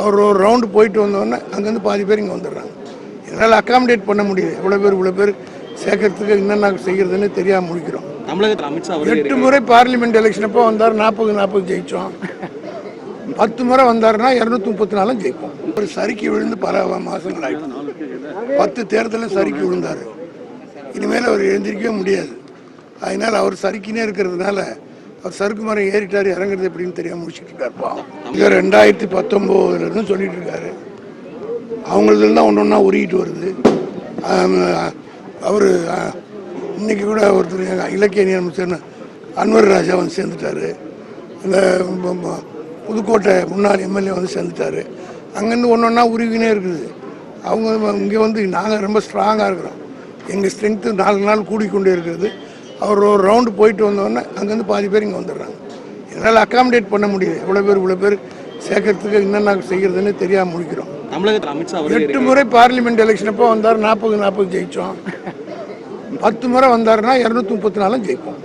அவர் ஒரு ரவுண்டு போயிட்டு வந்தோடனே அங்கேருந்து பாதி பேர் இங்கே வந்துடுறாங்க. என்னால் அக்காமடேட் பண்ண முடியுது இவ்வளோ பேர் இவ்வளோ பேர் சேர்க்கறதுக்கு என்னென்ன செய்கிறதுன்னு தெரியாமல் முடிக்கிறோம். எட்டு முறை பார்லிமெண்ட் எலெக்ஷன் அப்போ வந்தார் நாற்பது நாற்பது ஜெயிச்சோம். பத்து முறை வந்தாருன்னா இரநூத்தி முப்பத்தி நாலும் ஜெயிப்போம். ஒரு சறுக்கி விழுந்து பல மாதங்கள் ஆயிடுச்சு. பத்து தேர்தலில் சறுக்கி விழுந்தார். இனிமேல் அவர் எழுந்திருக்கவே முடியாது. அதனால அவர் சறுக்கினே இருக்கிறதுனால சறுக்கு மரம் ஏறிட்டார் இறங்குறது எப்படின்னு தெரியாம முடிச்சுட்டு இருக்காருப்பா பாவம். ரெண்டாயிரத்தி பத்தொம்போதுல இருந்து சொல்லிட்டு இருக்காரு. அவங்களதுல தான் ஒன்று ஒன்றா உருகிட்டு வருது. அவர் இன்னைக்கு கூட ஒருத்தர் எங்கள் இலக்கிய நியமனம் அன்வர் ராஜா வந்து சேர்ந்துட்டாரு. இந்த புதுக்கோட்டை முன்னாள் எம்எல்ஏ வந்து சேர்ந்துட்டாரு. அங்கேருந்து ஒன்று ஒன்றா உருவினே இருக்குது. அவங்க இங்கே வந்து நாங்கள் ரொம்ப ஸ்ட்ராங்காக இருக்கிறோம். எங்கள் ஸ்ட்ரென்த்து நாலு நாள் கூடிக்கொண்டே இருக்கிறது. அவர் ஒரு ரவுண்டு போயிட்டு வந்தோடனே அங்கேருந்து பாதி பேர் இங்கே வந்துடுறாங்க. என்னால் அக்காமடேட் பண்ண முடியுது இவ்வளோ பேர் இவ்வளோ பேர் சேர்க்கறதுக்கு என்னென்ன செய்கிறதுன்னு தெரியாமல் முடிக்கிறோம். தமிழகத்தில் அமித்ஷா எட்டு முறை பார்லிமெண்ட் எலெக்ஷன் அப்போ வந்தார் நாற்பது நாற்பது ஜெயிச்சோம். பத்து முறை வந்தாருன்னா இரநூத்தி முப்பத்தி நாலும் ஜெயிப்போம்.